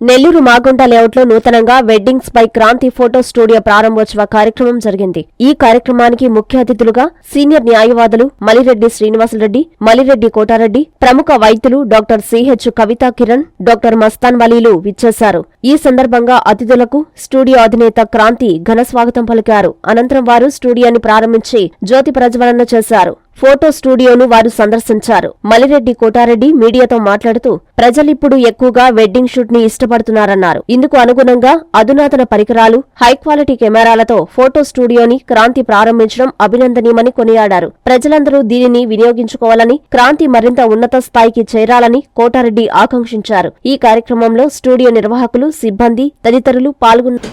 నెల్లూరు మాగుంట లేఅవుట్లో నూతనంగా వెడ్డింగ్స్ పై క్రాంతి ఫోటో స్టూడియో ప్రారంభోత్సవ కార్యక్రమం జరిగింది. ఈ కార్యక్రమానికి ముఖ్య అతిథులుగా సీనియర్ న్యాయవాదులు మలిరెడ్డి శ్రీనివాసరెడ్డి మలిరెడ్డి కోటారెడ్డి ప్రముఖ వైద్యులు doctor CH Kavita Kiran doctor Mastan వలీలు విచ్చేశారు. ఈ సందర్భంగా అతిథులకు స్టూడియో అధినేత క్రాంతి ఘన స్వాగతం పలికారు. అనంతరం వారు స్టూడియోని ప్రారంభించి జ్యోతి ప్రజ్వలన చేశారు. ఫోటో స్టూడియోను వారు సందర్శించారు. మలిరెడ్డి కోటారెడ్డి మీడియాతో మాట్లాడుతూ ప్రజలిప్పుడు ఎక్కువగా వెడ్డింగ్ షూట్ని ఇష్టపడుతున్నారన్నారు. ఇందుకు అనుగుణంగా అధునాతన పరికరాలు హై క్వాలిటీ కెమెరాలతో ఫోటో స్టూడియోని క్రాంతి ప్రారంభించడం అభినందనీయమని కొనియాడారు. ప్రజలందరూ దీనిని వినియోగించుకోవాలని క్రాంతి మరింత ఉన్నత స్థాయికి చేరాలని కోటారెడ్డి ఆకాంక్షించారు. ఈ కార్యక్రమంలో స్టూడియో నిర్వాహకులు సిబ్బంది తదితరులు పాల్గొన్నారు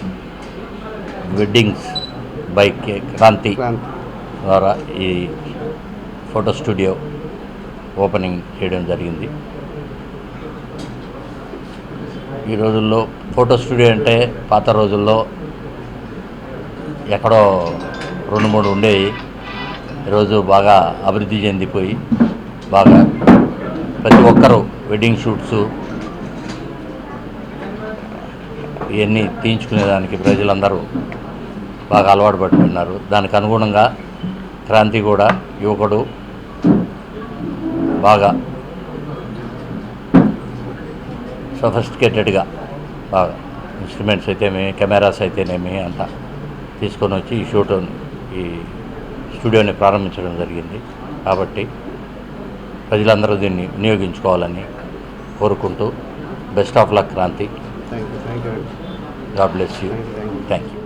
weddings by K Kranti Kranti. ద్వారా ఈ ఫోటో స్టూడియో ఓపెనింగ్ చేయడం జరిగింది. ఈ రోజుల్లో ఫోటో స్టూడియో అంటే పాత రోజుల్లో ఎక్కడో రెండు మూడు ఉండేవి. ఈరోజు బాగా అభివృద్ధి చెందిపోయి బాగా ప్రతి ఒక్కరూ వెడ్డింగ్ షూట్స్ ఇవన్నీ తీయించుకునేదానికి ప్రజలందరూ బాగా అలవాటు పడుతున్నారు. దానికి అనుగుణంగా క్రాంతి కూడా యువకుడు బాగా. సఫిస్టికేటెడ్గా బాగా. ఇన్స్ట్రుమెంట్స్ అయితేనేమి కెమెరాస్ అయితేనేమి అంతా. తీసుకొని వచ్చి ఈ షూట్ ఈ స్టూడియోని ప్రారంభించడం జరిగింది. కాబట్టి ప్రజలందరూ దీన్ని వినియోగించుకోవాలని కోరుకుంటూ best of luck Kranti. God bless you. Thank you